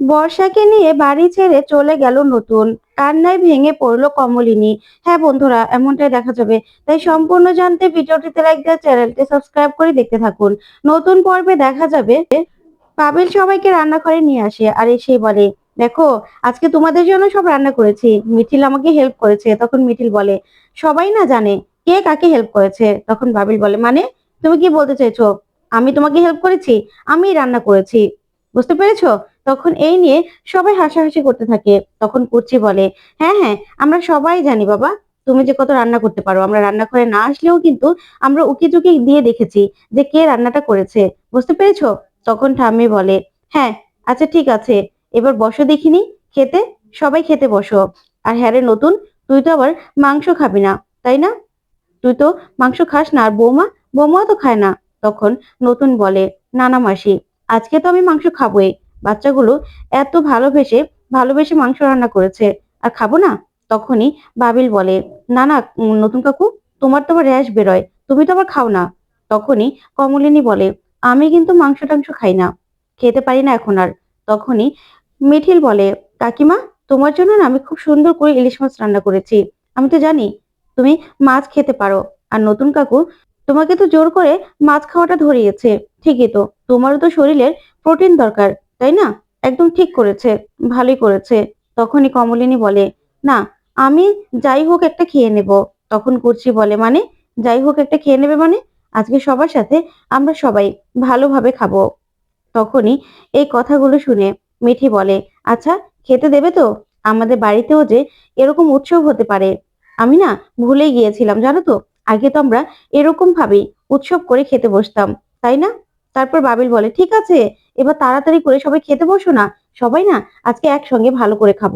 বর্ষাকে নিয়ে বাড়ি ছেড়ে চলে গেল নতুন। কান্নায় ভেঙে পড়ল কমলিনী। হ্যাঁ বন্ধুরা, এমনটাই দেখা যাবে। তাই সম্পূর্ণ জানতে ভিডিওটিতে লাইক দেওয়া চ্যানেলটি সাবস্ক্রাইব করে দেখতে থাকুন। নতুন পর্বে দেখা যাবে, পাবেল সবাইকে রান্নাঘরে নিয়ে আসে আর এসে বলে, দেখো, আজকে তোমাদের জন্য সব রান্না করেছি। মিঠিল আমাকে হেল্প করেছে, তখন মিঠিল বলে, সবাই না জানে কে কাকে হেল্প করেছে? তখন বাবিল বলে মানে তুমি কি বলতে চাইছো? আমি তোমাকে হেল্প করেছি? আমি রান্না করেছি। বুঝতে পেরেছ? তখন এই নিয়ে সবাই হাসাহাসি করতে থাকে। তখন কুচি বলে হ্যাঁ হ্যাঁ আমরা সবাই জানি বাবা, তুমি যে কত রান্না করতে পারো। আমরা রান্না করে না আসলেও কিন্তু আমরা উকি চুকি দিয়ে দেখেছি যে কে রান্নাটা করেছে। বুঝতে পেরেছ? তখন ঠাম্মি বলে হ্যাঁ আচ্ছা ঠিক আছে, এবার বসো দেখিনি, খেতে, সবাই খেতে বসো। আর হ্যাঁ রে নতুন, তুই তো আবার মাংস খাবি না, তাই না? তুই তো মাংস খাস না, আর বৌমা, বৌমাও তো খায় না। তখন নতুন বলে নানা মাসি, আজকে তো আমি মাংস খাবোই। বাচ্চাগুলো এত ভালোবেসে ভালোবেসে মাংস রান্না করেছে। আর খাব না? তখনই বাবিল বলে, না না নতুন কাকু, তোমার তো আবার র্যাশ বেরোয়, তুমি তো আবার খাও না। তখনই কমলিনী বলে, আমি কিন্তু মাংস টাংস খাই না, খেতে পারি না এখন আর। তখনই মিঠিল বলে, কাকিমা, তোমার জন্য না আমি খুব সুন্দর করে ইলিশ মাছ রান্না করেছি। আমি তো জানি তুমি মাছ খেতে পারো। আর নতুন কাকু, তোমাকে তো জোর করে মাছ খাওয়াটা ধরিয়েছে। ঠিকই তো, তোমারও তো শরীরের প্রোটিন দরকার। তাই না? একদম ঠিক করেছে, ভালোই করেছে। তখনই কমলিনী বলে, না, আমি যাই হোক একটা খেয়ে নেব। তখন কুর্চি বলে মানে? যাই হোক একটা খেয়ে নেবে মানে? আজকে সবার সাথে আমরা সবাই ভালোভাবে খাব। তখনই এই কথাগুলো শুনে মিঠি বলে আচ্ছা খেতে দেবে তো? আমাদের বাড়িতেও যে এরকম উৎসব হতে পারে। আমি না ভুলে গিয়েছিলাম, জানো তো? আগে তো আমরা এরকম ভাবেই উৎসব করে খেতে বসতাম, তাই না? তারপর বাবিল বলে, ঠিক আছে, এবার তাড়াতাড়ি করে সবাই খেতে বসো না, সবাই না আজকে একসঙ্গে ভালো করে খাব।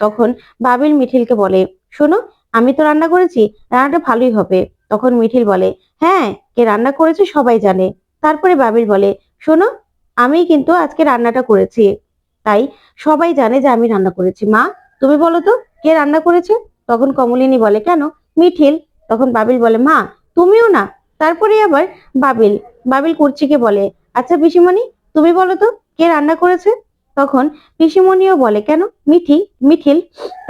তখন বাবিল মিঠিলকে বলে, শোনো, আমি তো রান্না করেছি, রান্নাটা ভালোই হবে। তখন মিঠিল বলে হ্যাঁ কে রান্না করেছে সবাই জানে। তারপরে বাবিল বলে, শোনো, আমি কিন্তু আজকে রান্নাটা করেছি, তাই সবাই জানে যে আমি রান্না করেছি। মা, তুমি বলো তো, কে রান্না করেছে? তখন কমলিনী বলে, কেন? মিঠিল। তখন বাবিল বলে, মা, তুমিও না। তারপরে আবার বাবিল বাবিল কুর্চিকে বলে আচ্ছা পিসিমণি, তুমি বলো তো, কে রান্না করেছে? তখন পিসিমণিও বলে, কেন? মিঠি, মিঠিল।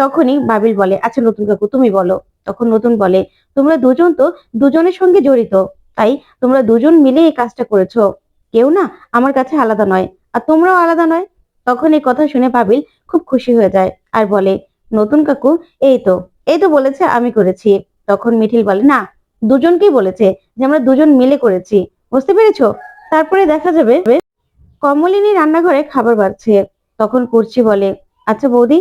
তখনই বাবিল বলে আচ্ছা নতুন কাকু, তুমি বলো। তখন নতুন বলে, তোমরা দুজন তো দুজনের সঙ্গে জড়িত, তাই তোমরা দুজন মিলে এই কাজটা করেছ। কেউ না আমার কাছে আলাদা নয়, আর তোমরাও আলাদা নয়। তখন এই কথা শুনে বাবিল খুব খুশি হয়ে যায় আর বলে, নতুন কাকু, এই তো এই তো বলেছে আমি করেছি। তখন মিঠিল বলে, না, দুজনকেই বলেছে যে আমরা দুজন মিলে করেছি। বুঝতে পেরেছ? তারপরে দেখা যাবে কমলিনী রান্নাঘরে খাবার বাড়ছে। তখন কুর্চি বলে আচ্ছা বৌদি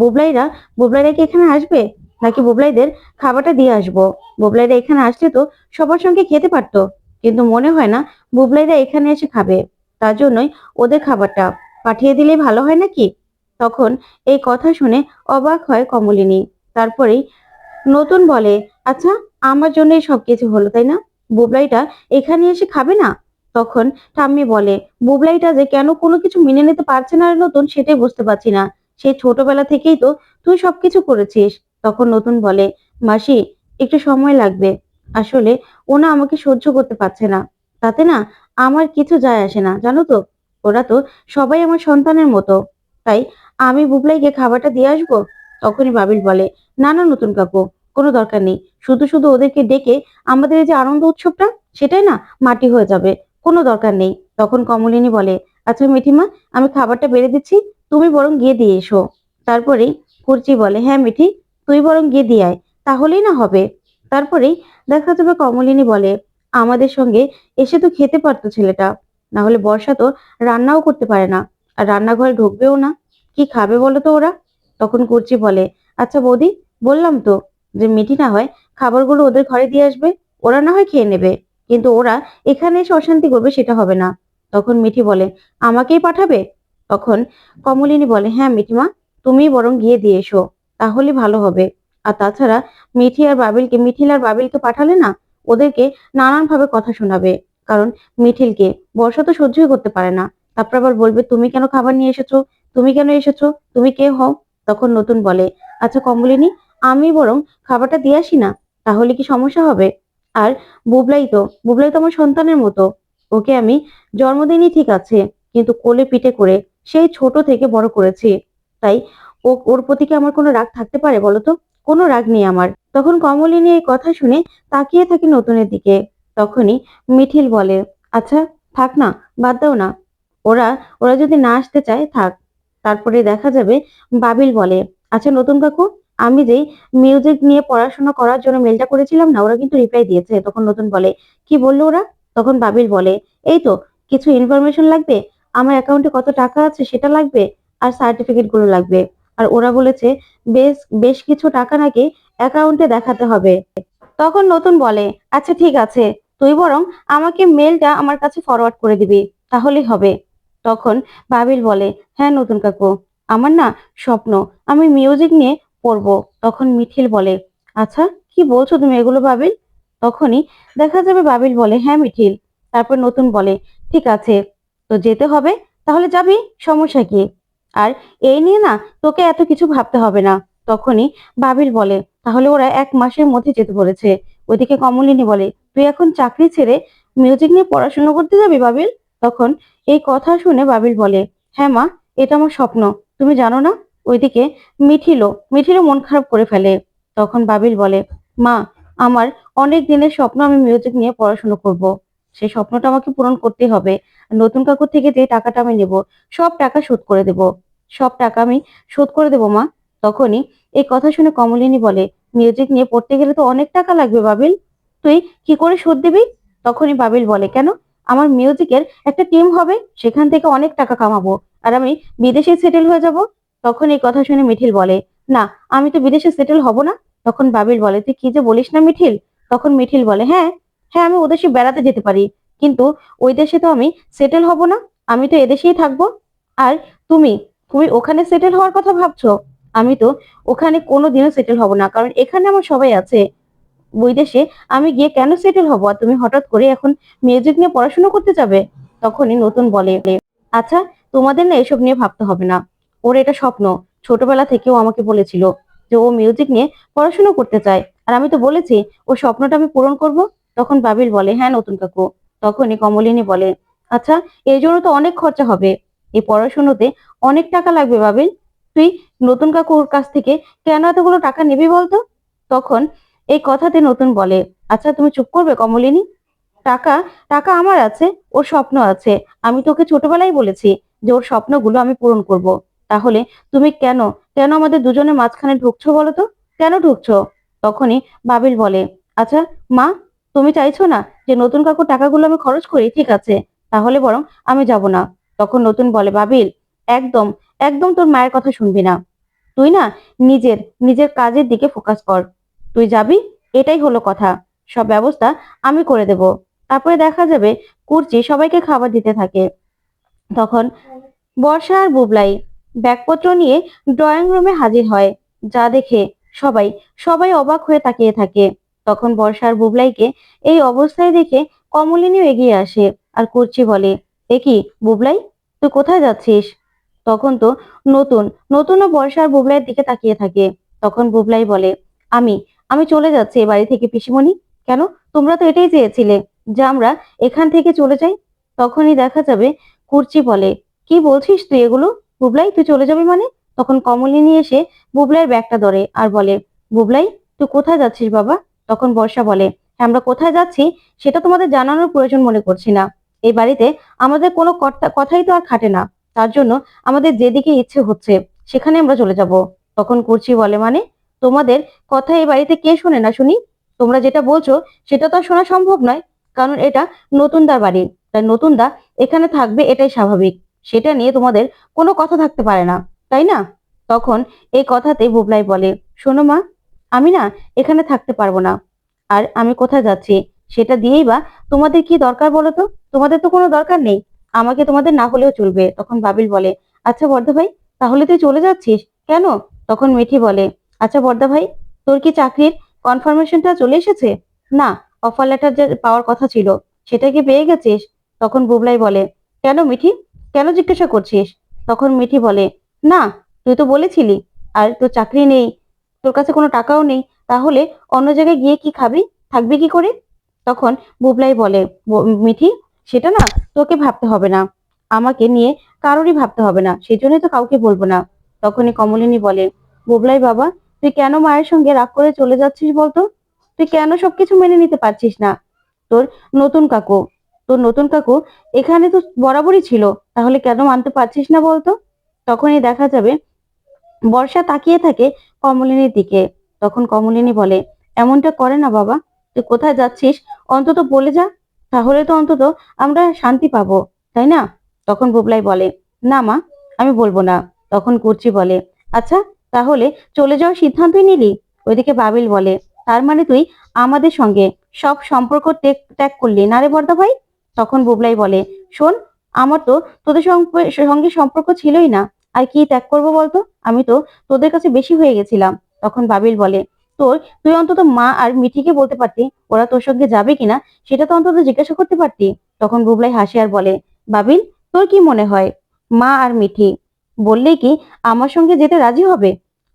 বুবলাইরা বুবলাইরা কি এখানে আসবে? নাকি বুবলাইদের খাবারটা দিয়ে আসব? বুবলাইরা এখানে আসলে তো সবার সঙ্গে খেতে পারতো, কিন্তু মনে হয় না বুবলাইরা এখানে এসে খাবে। তার জন্যই ওদের খাবারটা পাঠিয়ে দিলেই ভালো হয় নাকি? তখন এই কথা শুনে অবাক হয় কমলিনী। তারপরেই নতুন বলে আচ্ছা আমার জন্যই সবকিছু হলো, তাই না? বুবলাইটা, এখানে এসে খাবে না? তখন ঠাম্মি বলে, বুবলাইটা যে কেন কোনো কিছু মেনে নিতে পারছে না রে নতুন, সেটাই বুঝতে পারছি না। সেই ছোটবেলা থেকেই তো তুই সবকিছু করেছিস। তখন নতুন বলে, মাসি, একটু সময় লাগবে। আসলে ওনা আমাকে সহ্য করতে পারছে না। তাতে না আমার কিছু যায় আসে না, জানো তো? ওরা তো সবাই আমার সন্তানের মতো। তাই আমি বুবলাইকে খাবারটা দিয়ে আসব? তখনই বাবিল বলে, না না, নতুন কাকু। কোনো দরকার নেই। শুধু শুধু ওদেরকে ডেকে আমাদের যে আনন্দ উৎসবটা, সেটাই না, মাটি হয়ে যাবে। কোনো দরকার নেই। তখন কমলিনী বলে আচ্ছা মিঠিমা, আমি খাবারটা বেড়ে দিচ্ছি, তুমি বরং গিয়ে দিয়ে এসো। তারপরেই কুর্চি বলে হ্যাঁ মিঠি, তুই বরং গিয়ে দিয়ে আয়। তাহলেই না হবে। তারপরেই দেখা যাবে কমলিনী বলে, আমাদের সঙ্গে এসে তো খেতে পারতো ছেলেটা। না হলে বর্ষা তো রান্নাও করতে পারে না, আর রান্নাঘরে ঢুকবেও না। কি খাবে বলো তো ওরা? তখন কুর্চি বলে আচ্ছা বৌদি, বললাম তো। যে মিঠি না হয় খাবারগুলো ওদের ঘরে দিয়ে আসবে, ওরা না হয় খেয়ে নেবে। কিন্তু ওরা এখানে এসে অশান্তি করবে সেটা হবে না। তখন মিঠি বলে, আমাকেই পাঠাবে? তখন কমলিনী বলে হ্যাঁ মিঠিমা তুমি বরং গিয়ে দিয়ে এসো, তাহলে ভালো হবে। আর তাছাড়া মিঠি আর বাবিলকে, মিঠিল আর বাবিলকে পাঠালে না, ওদেরকে নানান ভাবে কথা শোনাবে। কারণ মিঠিলকে বর্ষা তো সহ্যই করতে পারে না। তারপর আবার বলবে, তুমি কেন খাবার নিয়ে এসেছ? তুমি কেন এসেছ? তুমি কে হও? তখন নতুন বলে আচ্ছা কমলিনী আমি বরং খাবারটা দিয়ে আসি না, তাহলে কি সমস্যা হবে? আর বুবলাই তো বুবলাই তো আমার সন্তানের মতো। ওকে আমি জন্মদিনই ঠিক আছে, কিন্তু কোলে পিঠে করে সেই ছোট থেকে বড় করেছি। তাই ও, ওর প্রতি কি আমার কোনো রাগ থাকতে পারে বলো তো? কোনো রাগ নেই আমার। তখন কমলিনী এই কথা শুনে তাকিয়ে থাকে নতুনের দিকে। তখনই মিঠিল বলে আচ্ছা থাক না, বাদ দাও না। ওরা ওরা যদি না আসতে চায়, থাক। তারপরে দেখা যাবে, বাবিল বলে আচ্ছা নতুন কাকু আমি যেই মিউজিক নিয়ে পড়াশোনা করার জন্য মেলটা করেছিলাম না, ওরা কিন্তু রিপ্লাই দিয়েছে, তখন নতুন বলে। কি বলল ওরা? তখন বাবিল বলে, এই তো, কিছু ইনফরমেশন লাগবে? আমার অ্যাকাউন্টে কত টাকা আছে সেটা লাগবে? আর সার্টিফিকেটগুলো লাগবে? আর ওরা বলেছে, বেশ বেশ কিছু টাকা নাকি অ্যাকাউন্টে দেখাতে হবে। তখন নতুন বলে আচ্ছা ঠিক আছে, তুই বরং আমাকে মেলটা আমার কাছে ফরওয়ার্ড করে দিবি, তাহলেই হবে। তখন বাবিল বলে হ্যাঁ নতুন কাকু, আমার না স্বপ্ন, আমি মিউজিক নিয়ে পড়ব। তখন মিঠিল বলে আচ্ছা কি বলছো তুমি এগুলো, বাবিল? তখনই দেখা যাবে বাবিল বলে হ্যাঁ মিঠিল তারপর নতুন বলে, ঠিক আছে, তো যেতে হবে, তাহলে যাবি? সমস্যা কি? আর এই নিয়ে না, তোকে এত কিছু ভাবতে হবে না। তখনই বাবিল বলে, তাহলে ওরা এক মাসের মধ্যে যেতে বলেছে। ওইদিকে কমলিনী বলে, তুই এখন চাকরি ছেড়ে মিউজিক নিয়ে পড়াশোনা করতে যাবি, বাবিল? তখন এই কথা শুনে বাবিল বলে হ্যাঁ মা, এটা আমার স্বপ্ন। তুমি জানো না? ওইদিকে মিঠিলো মিঠিলও মন খারাপ করে ফেলে। তখন বাবিল বলে, মা, আমার অনেক দিনের স্বপ্ন আমি মিউজিক নিয়ে পড়াশোনা করব। সেই স্বপ্নটা আমাকে পূরণ করতেই হবে। নতুন কাকুর থেকে যে টাকাটা আমি নেব, সব টাকা শোধ করে দেব। সব টাকা আমি শোধ করে দেব, মা। তখনই এই কথা শুনে কমলিনী বলে মিউজিক নিয়ে পড়তে গেলে তো অনেক টাকা লাগবে বাবিল। তুই কি করে শোধ দিবি? তখনই বাবিল বলে, কেন? আমার মিউজিকের একটা টিম হবে, সেখান থেকে অনেক টাকা কামাবো। আর আমি বিদেশে সেটেল হয়ে যাব। তখন এই কথা শুনে মিঠিল বলে, না, আমি তো বিদেশে সেটেল হব না। তখন বাবিল বলে, তুই কি যে বলিস না মিঠিল? তখন মিঠিল বলে হ্যাঁ হ্যাঁ আমি ওদেশে বেড়াতে যেতে পারি, কিন্তু ওই দেশে তো আমি সেটেল হব না, আমি তো এদেশেই থাকব। আর তুমি তুমি ওখানে সেটেল হওয়ার কথা ভাবছ? আমি তো ওখানে কোনো দিনও সেটেল হব না, কারণ এখানে আমার সবাই আছে। বৈদেশে আমি গিয়ে কেন সেটেল হব? আর তুমি হঠাৎ করে এখন মিউজিক নিয়ে পড়াশোনা করতে যাবে? তখনই নতুন বলে আচ্ছা তোমাদের না এসব নিয়ে ভাবতে হবে না। ওর এটা স্বপ্ন। ছোটবেলা থেকেও আমাকে বলেছিল যে ও মিউজিক নিয়ে পড়াশুনো করতে চায়। আর আমি তো বলেছি, ও স্বপ্নটা আমি পূরণ করব। তখন বাবিল বলে হ্যাঁ নতুন কাকু। তখনই কমলিনী বলে আচ্ছা এই জন্য তো অনেক খরচা হবে। এই পড়াশুনোতে অনেক টাকা লাগবে বাবিল। তুই নতুন কাকুর কাছ থেকে কেন এতগুলো টাকা নিবি বলতো? তখন এই কথাতে নতুন বলে আচ্ছা তুমি চুপ করবে কমলিনী। টাকা টাকা আমার আছে, ওর স্বপ্ন আছে। আমি তোকে ছোটবেলায় বলেছি যে ওর স্বপ্নগুলো আমি পূরণ করব। তাহলে তুমি কেন কেন আমাদের দুজনের মাঝখানে ঢুকছো বলো তো? কেন ঢুকছো? তখনই বাবিল বলে আচ্ছা মা, তুমি চাইছো না যে নতুন কাকু টাকাগুলো আমি খরচ করি? ঠিক আছে, তাহলে বরং আমি যাব না। তখন নতুন বলে, বাবিল, একদম একদম তোর মায়ের কথা শুনবি না। তুই না নিজের নিজের কাজের দিকে ফোকাস কর। তুই যাবি, এটাই হলো কথা। সব ব্যবস্থা আমি করে দেব। তারপরে দেখা যাবে কুর্চি সবাইকে খাবার দিতে থাকে। তখন বর্ষা আর বুবলাই ব্যাগপত্র নিয়ে ড্রয়িং রুমে হাজির হয়, যা দেখে সবাই সবাই অবাক হয়ে তাকিয়ে থাকে। তখন বর্ষার বুবলাইকে এই অবস্থায় দেখে কমলিনীও এগিয়ে আসে আর কুর্চি বলে, এ কি, বুবলাই, তুই কোথায় যাচ্ছিস? তখন তো নতুন নতুন ও বর্ষা আর বুবলাইয়ের দিকে তাকিয়ে থাকে। তখন বুবলাই বলে, আমি আমি চলে যাচ্ছি এ বাড়ি থেকে, পিসিমণি। কেন? তোমরা তো এটাই চেয়েছিলে যে আমরা এখান থেকে চলে যাই? তখনই দেখা যাবে কুর্চি বলে, কি বলছিস তুই এগুলো? বুবলাই তুই চলে যাবি মানে? তখন কমলিনী এসে বুবলাইয়ের ব্যাগটা ধরে আর বলে বুবলাই তুই কোথায় যাচ্ছিস বাবা? তখন বর্ষা বলে "হ্যাঁ, আমরা কোথায় যাচ্ছি সেটা তোমাদের জানানোর প্রয়োজন মনে করছি না। এই বাড়িতে আমাদের কোনো কথাই তো আর খাটে না। তার জন্য আমাদের যেদিকে ইচ্ছে হচ্ছে সেখানে আমরা চলে যাব। তখন কুর্চি বলে মানে? তোমাদের কথা এই বাড়িতে কে শোনে না শুনি? তোমরা যেটা বলছো সেটা তো শোনা সম্ভব নয়। কারণ এটা নতুনদার বাড়ি। তাই নতুনদা এখানে থাকবে এটাই স্বাভাবিক। সেটা নিয়ে তোমাদের কোনো কথা থাকতে পারে না, তাই না? তখন এই কথাতে বুবলাই বলে, শোনো মা, আমি না এখানে থাকতে পারব না। আর আমি কোথায় যাচ্ছি সেটা দিয়েই বা তোমাদের কি দরকার বলো তো? তোমাদের তো কোনো দরকার নেই। আমাকে তোমাদের না হলেও চলবে। তখন বাবিল বলে আচ্ছা বর্দা ভাই, তাহলে তুই চলে যাচ্ছিস? কেন? তখন মিঠি বলে আচ্ছা বর্দা ভাই, তোর কি চাকরির কনফার্মেশনটা চলে এসেছে? না অফার লেটার যে পাওয়ার কথা ছিল, সেটা কি পেয়ে গেছিস? তখন বুবলাই বলে, কেন মিঠি? কেন জিজ্ঞাসা করছিস? তখন মিঠি বলে, না, তুই তো বলেছিলি, আর তোর চাকরি নেই, তোর কাছে কোনো টাকাও নেই, তাহলে অন্য জায়গায় গিয়ে কি খাবি? থাকবি কি করে? তখন বুবলাই বলে, "ব- মিঠি, সেটা না তোকে ভাবতে হবে না, আমাকে নিয়ে কারোরই ভাবতে হবে না সেই জন্যই তো কাউকে বলব না। তখনই কমলিনী বলে, বুবলাই বাবা, তুই কেন মায়ের সঙ্গে রাগ করে চলে যাচ্ছিস বলতো? তুই কেন সবকিছু মেনে নিতে পারছিস না? তোর নতুন কাকু তোর নতুন কাকু, এখানে তো বরাবরই ছিল, তাহলে কেন মানতে পারছিস না বলতো? তখনই দেখা যাবে, বর্ষা তাকিয়ে থাকে কমলিনীর দিকে। তখন কমলিনী বলে, এমনটা করে না বাবা, তুই কোথায় যাচ্ছিস? অন্তত বলে যা, তাহলে তো অন্তত আমরা শান্তি পাবো, তাই না? তখন বুবলাই বলে, না মা, আমি বলব না। তখন কুর্চি বলে আচ্ছা তাহলে চলে যাওয়ার সিদ্ধান্তই নিলি? ওইদিকে বাবিল বলে, তার মানে তুই আমাদের সঙ্গে সব সম্পর্ক ত্যাগ করলি না রে বর্দা ভাই? তখন বুবলাই বলে, শোন, আমার তো তোদের সঙ্গে সম্পর্ক ছিলই না। আর কি ত্যাগ করব বলতো? আমি তো তোদের কাছে বেশি হয়ে গেছিলাম। তখন বাবিল বলে, তোর, তুই অন্তত মা আর মিঠিকে বলতে পারতি, ওরা তোর সঙ্গে যাবে কিনা, সেটা তো অন্তত জিজ্ঞাসা করতে পারতি। তখন বুবলাই হাসি আর বলে, বাবিল, তোর কি মনে হয়, মা আর মিঠি বললেই কি আমার সঙ্গে যেতে রাজি হবে?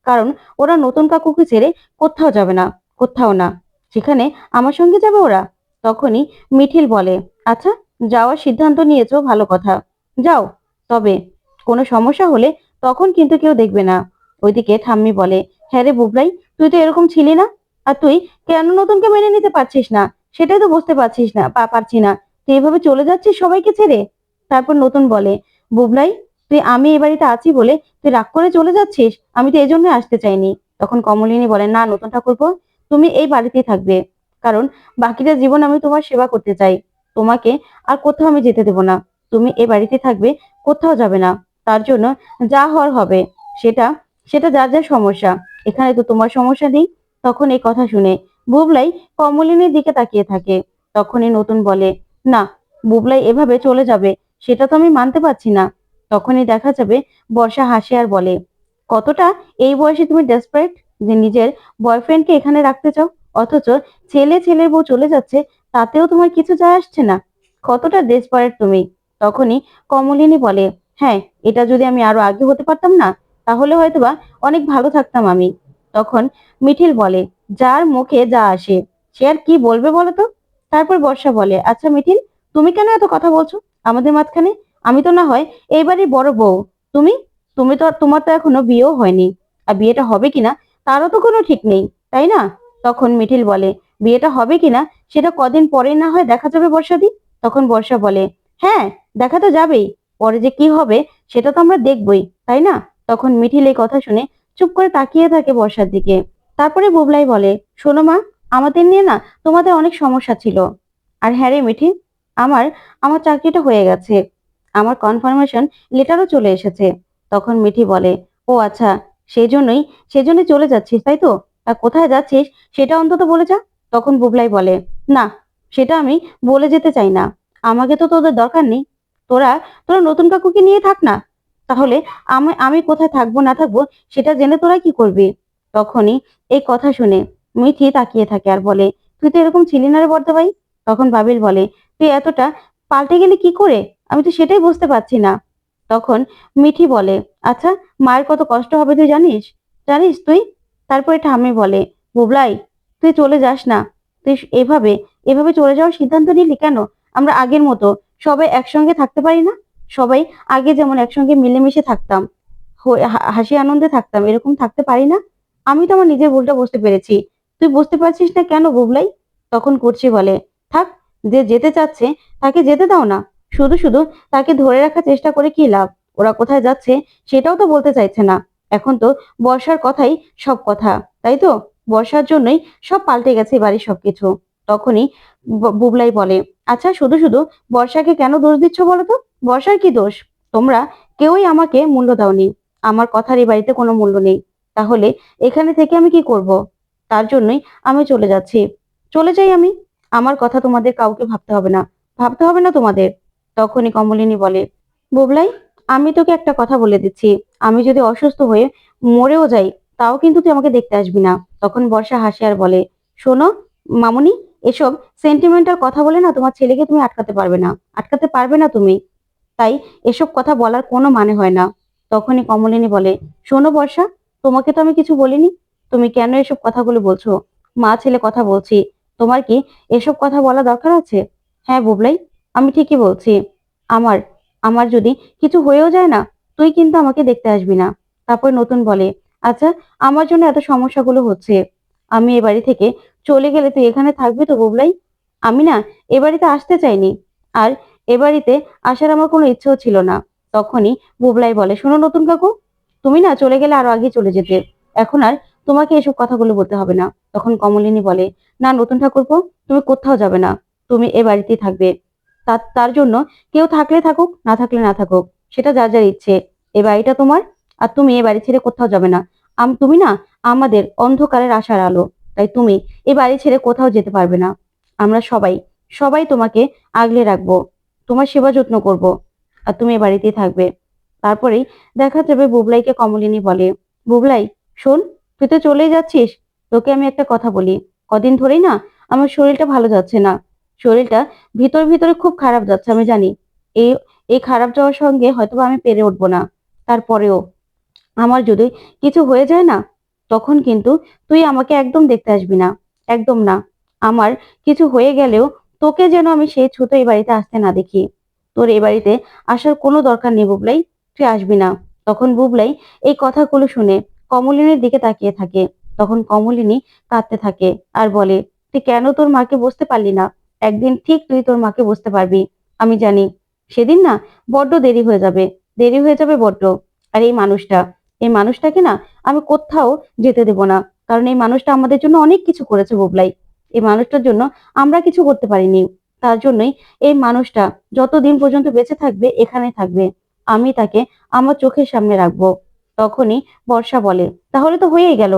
কারণ ওরা নতুন কাকুকে ছেড়ে কোথাও যাবে না, কোথাও না। সেখানে আমার সঙ্গে যাবে ওরা? তখনই মিঠিল বলে আচ্ছা যাওয়ার সিদ্ধান্ত নিয়েছো, ভালো কথা। যাও, তবে কোনো সমস্যা হলে তখন কিন্তু কেউ দেখবে না। ওইদিকে ঠাম্মি বলে হ্যাঁ রে বুবলাই তুই তো এরকম ছিলি না? আর তুই কেন নতুনকে মেনে নিতে পারছিস না? সেটাই তো বুঝতে পারছিস না, পা পারছি না। তুই এভাবে চলে যাচ্ছিস সবাইকে ছেড়ে? তারপর নতুন বলে বুবলাই তুই আমি এ বাড়িতে আছি বলে তুই রাগ করে চলে যাচ্ছিস? আমি তো এই জন্য আসতে চাইনি। তখন কমলিনী বলে, না নতুন ঠাকুরপো, তুমি এই বাড়িতেই থাকবে। কারণ বাকিটা জীবন আমি তোমার সেবা করতে চাই। তোমাকে আর কোথাও আমি যেতে দেবো না। তুমি এ বাড়িতে থাকবে, কোথাও যাবে না। তার জন্য যা হওয়ার হবে, সেটা সেটা যার যার সমস্যা। এখানে তো তোমার সমস্যা নেই। তখন এই কথা শুনে বুবলাই কমলিনীর দিকে তাকিয়ে থাকে। তখনই নতুন বলে, না, বুবলাই এভাবে চলে যাবে, সেটা তো আমি মানতে পারছি না। তখনই দেখা যাবে বর্ষা হাসে আর বলে, কতটা এই বয়সে তুমি ডেসপারেট যে নিজের বয়ফ্রেন্ডকে এখানে রাখতে চাও? অথচ ছেলে, ছেলের বউ চলে যাচ্ছে তাতেও তোমার কিছু যায় আসছে না। কতটা ডেসপারেট তুমি? তখনই কমলিনী বলে হ্যাঁ এটা যদি আমি আরও আগে হতে পারতাম না, তাহলে হয়তোবা অনেক ভালো থাকতাম আমি। তখন মিঠিল বলে, যার মুখে যা আসে, সে আর কি বলবে বলো তো? তারপর বর্ষা বলে আচ্ছা মিঠিল, তুমি কেন এত কথা বলছো? আমাদের মাঝখানে আমি তো না হয় এইবারই বড় বউ। তুমি? তুমি তো তোমার তো এখনও বিয়েও হয়নি। আর বিয়েটা হবে কিনা, তারও তো কোনো ঠিক নেই, তাই না? তখন মিঠিল বলে বিয়েটা হবে কিনা সেটা কদিন পরে না হয় দেখা যাবে বর্ষাদি? তখন বর্ষা বলে হ্যাঁ দেখা তো যাবেই। পরে যে কি হবে সেটা তো আমরা দেখবই, তাই না? তখন মিঠিল এই কথা শুনে চুপ করে তাকিয়ে থাকে বর্ষার দিকে। তারপরে বুবলাই বলে, শোনো মা, আমাদের নিয়ে না তোমাদের অনেক সমস্যা ছিল। আর হ্যাঁ রে মিঠি আমার আমার চাকরিটা হয়ে গেছে। আমার কনফার্মেশন লেটারও চলে এসেছে। তখন মিঠি বলে, ও আচ্ছা সেই জন্যই সেই জন্যই চলে যাচ্ছিস, তাই তো? তা কোথায় যাচ্ছিস, সেটা অন্তত বলে যা। তখন বুবলাই বলে, না, সেটা আমি বলে যেতে চাই না। আমাকে তো তোদের দরকার নেই। তোরা তোরা নতুন কাকুকে নিয়ে থাক না। তাহলে আমি আমি কোথায় থাকব, না থাকব, সেটা জেনে তোরা কি করবি? তখনই এই কথা শুনে মিঠি তাকিয়ে থাকে আর বলে, তুই তো এরকম ছিলি না রে বর্দা ভাই তখন বাবিল বলে, তুই এতটা পাল্টে গেলি কি করে? আমি তো সেটাই বুঝতে পারছি না। তখন মিঠি বলে আচ্ছা মায়ের কত কষ্ট হবে তুই জানিস? জানিস তুই? তারপরে ঠাম্মি বলে, বুবলাই তুই চলে যাস না। তুই এভাবে এভাবে চলে যাওয়ার সিদ্ধান্ত নিলি কেন? আমরা আগের মতো সবাই একসঙ্গে থাকতে পারি না? সবাই আগে যেমন একসঙ্গে মিলেমিশে থাকতাম হাসি আনন্দে থাকতাম, এরকম থাকতে পারি না? আমি তো আমার নিজের ভুলটা বুঝতে পেরেছি। তুই বুঝতে পারছিস না কেন বুবলাই? তখন করছি বলে, থাক, যে যেতে চাচ্ছে তাকে যেতে দাও না। শুধু শুধু তাকে ধরে রাখার চেষ্টা করে কি লাভ? ওরা কোথায় যাচ্ছে সেটাও তো বলতে চাইছে না। এখন তো বর্ষার কথাই সব কথা, তাই তো? বর্ষার জন্যই সব পাল্টে গেছে বাড়ির সবকিছু। তখনই বুবলাই বলে আচ্ছা শুধু শুধু বর্ষাকে কেন দোষ দিচ্ছ বলো তো? বর্ষার কি দোষ? তোমরা কেউই আমাকে মূল্য দাওনি। আমার কথার এই বাড়িতে কোনো মূল্য নেই। তাহলে এখানে থেকে আমি কি করব? তার জন্যই আমি চলে যাচ্ছি। চলে যাই আমি। আমার কথা তোমাদের কাউকে ভাবতে হবে না। ভাবতে হবে না তোমাদের। তখনই কমলিনী বলে, বুবলাই, আমি তোকে একটা কথা বলে দিচ্ছি। আমি যদি অসুস্থ হয়ে মরেও যাই, তাও কিন্তু তুই আমাকে দেখতে আসবি না। তখন বর্ষা হাসি আর বলে, শোনো, মামুনি, এসব সেন্টিমেন্টাল কথা বলে না তোমার ছেলেকে তুমি আটকাতে পারবে না। আটকাতে পারবে না তুমি। তাই এসব কথা বলার কোনো মানে হয় না। তখনই কমলিনী বলে, শোনো বর্ষা, তোমাকে তো আমি কিছু বলিনি। তুমি কেন এসব কথাগুলো বলছো? মা, ছেলে কথা বলছি। তোমার কি এসব কথা বলা দরকার আছে? হ্যাঁ বুবলাই, আমি ঠিকই বলছি। আমার আমার যদি কিছু হয়েও যায় না, তুই কিন্তু আমাকে দেখতে আসবি না। তারপর নতুন বলে আচ্ছা আমার জন্য এত সমস্যাগুলো হচ্ছে। আমি এ বাড়ি থেকে চলে গেলে তুই এখানে থাকবি তো বুবলাই? আমি না এ বাড়িতে আসতে চাইনি। আর এ বাড়িতে আসার আমার কোনো ইচ্ছেও ছিল না। তখনই বুবলাই বলে, শোনো নতুন কাকু, তুমি না চলে গেলে আরও আগে চলে যেতে। এখন আর তোমাকে এসব কথাগুলো বলতে হবে না। তখন কমলিনী বলে, না নতুন ঠাকুরপো, তুমি কোথাও যাবে না। তুমি এ বাড়িতেই থাকবে। তার জন্য কেউ থাকলে থাকুক, না থাকলে না থাকুক, সেটা যার যার ইচ্ছে। এ বাড়িটা তোমার আর তুমি এ বাড়ি ছেড়ে কোথাও যাবে না। আম, তুমি না আমাদের অন্ধকারের আশার আলো, তাই তুমি এ বাড়ি ছেড়ে কোথাও যেতে পারবে না। আমরা সবাই সবাই তোমাকে আগলে রাখব, তোমার সেবা যত্ন করব, আর তুমি এ বাড়িতেই থাকবে। তারপরেই দেখা যাবে বুবলাইকে কমলিনী বলে, বুবলাই, শোন, তুই তো চলেই যাচ্ছিস, তোকে আমি একটা কথা বলি। কদিন ধরেই না আমার শরীরটা ভালো যাচ্ছে না। শরীরটা ভিতর ভিতরে খুব খারাপ যাচ্ছে, আমি জানি। এই এই খারাপ যাওয়ার সঙ্গে হয়তোবা আমি পেরে উঠবো না। তারপরেও আমার যদি কিছু হয়ে যায় না, তখন কিন্তু তুই আমাকে একদম দেখতে আসবি না, একদম না। আমার কিছু হয়ে গেলেও তোকে যেন আমি সেই ছোট এই বাড়িতে আসতে না দেখি। তোর এই বাড়িতে আসার কোনো দরকার নেই বুবলাই, তুই আসবি না। তখন বুবলাই এই কথাগুলো শুনে কমলিনীর দিকে তাকিয়ে থাকে। তখন কমলিনী কাঁদতে থাকে আর বলে, তুই কেন তোর মাকে বসতে পারলি না? একদিন ঠিক তুই তোর মাকে বসতে পারবি। আমি জানি, সেদিন না বড্ড দেরি হয়ে যাবে, দেরি হয়ে যাবে বড্ড। আর এই মানুষটা এই মানুষটাকে না আমি কোথাও যেতে দেব না। কারণ এই মানুষটা আমাদের জন্য অনেক কিছু করেছে বোবলাই। এই মানুষটার জন্য আমরা কিছু করতে পারিনি। তার জন্যই এই মানুষটা যতদিন পর্যন্ত বেঁচে থাকবে এখানে থাকবে। আমি তাকে আমার চোখের সামনে রাখব। তখনই বর্ষা বলে, তাহলে তো হয়েই গেল।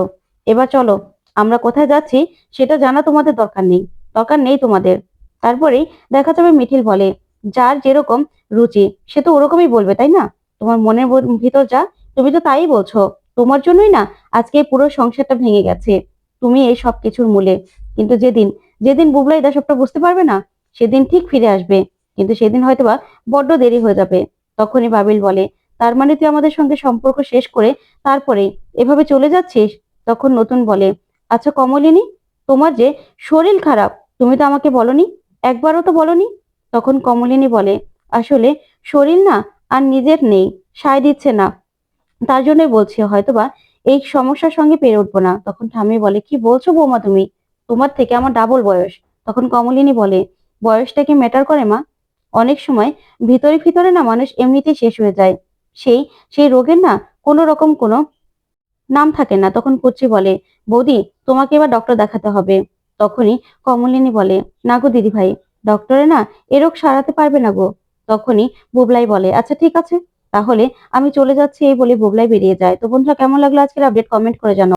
এবার চলো, আমরা কোথায় যাচ্ছি সেটা জানা তোমাদের দরকার নেই। দরকার নেই তোমাদের। তারপরেই দেখা যাবে মিঠিল বলে, যার যেরকম রুচি, সে তো ওরকমই বলবে, তাই না? তোমার মনের ভিতর যা তুমি তো তাই বলছো, তোমার জন্যই না আজকে পুরো সংসারটা ভেঙে গেছে। তুমি এই সব কিছুর মূলে। কিন্তু যেদিন যেদিন বুবলাই দা সবটা বুঝতে পারবে না, সেদিন ঠিক ফিরে আসবে। কিন্তু সেদিন হয়তোবা বড্ড দেরি হয়ে যাবে। তখনই বাবিল বলে, তার মানে তুই আমাদের সঙ্গে সম্পর্ক শেষ করে তারপরে এভাবে চলে যাচ্ছিস? তখন নতুন বলে আচ্ছা কমলিনী, তোমার যে শরীর খারাপ, তুমি তো আমাকে বলনি, একবারও তো বলনি? তখন কমলিনী বলে, আসলে শরীর না আর নিজের নেই, সায় দিচ্ছে না। তার জন্যই বলছি, হয়তোবা এই সমস্যার সঙ্গে পেরে উঠবো না। তখন ঠাম্মি বলে, কি বলছো বৌমা তুমি? তোমার থেকে আমার ডাবল বয়স। তখন কমলিনী বলে, বয়সটা কি ম্যাটার করে মা? অনেক সময় ভিতরে ভিতরে না মানুষ এমনিতেই শেষ হয়ে যায়। সেই সেই রোগের না কোনো রকম কোনো নাম থাকে না। তখন পুচি বলে, বৌদি, তোমাকে এবার ডক্টর দেখাতে হবে। তখনই কমলিনী বলে, না গো দিদি ভাই ডক্টরে না এ রোগ সারাতে পারবে না গো। তখনই বুবলাই বলে আচ্ছা ঠিক আছে। তাহলে আমি চলে যাচ্ছি এই বলে বোবলাই বেরিয়ে যায়। তো বন্ধুরা, কেমন লাগল আজকের আপডেট কমেন্ট করে জানাও।